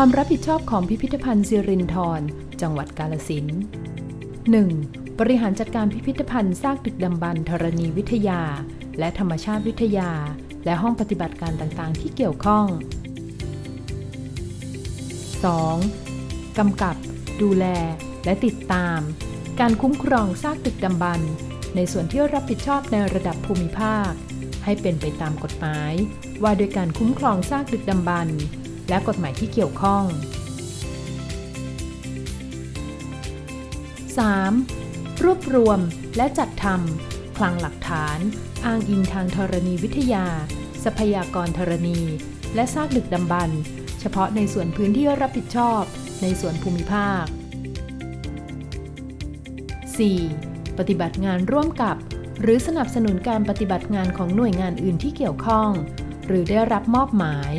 ความรับผิดชอบของพิพิธภัณฑ์สิรินธรจังหวัดกาลสินธุ์ 1. บริหารจัดการพิพิธภัณฑ์ซากดึกดำบรรธรณีวิทยา และธรรมชาติวิทยา และห้องปฏิบัติการต่างๆ ที่เกี่ยวข้อง 2. กำกับ ดูแล และติดตาม การคุ้มครองซากดึกดำบรรในส่วนที่รับผิดชอบในระดับภูมิภาค ให้เป็นไปตามกฎหมาย ว่าโดยการคุ้มครองซากดึกดำบรร และกฎหมายที่เกี่ยวข้อง 3. รวบรวมและจัดทำคลังหลักฐาน อ้างอิงทางธรณีวิทยา ทรัพยากรธรณี และซากดึกดำบรรพ์เฉพาะในส่วนพื้นที่รับผิดชอบในส่วนภูมิภาค 4. ปฏิบัติงานร่วมกับ หรือสนับสนุนการปฏิบัติงานของหน่วยงานอื่นที่เกี่ยวข้อง หรือได้รับมอบหมาย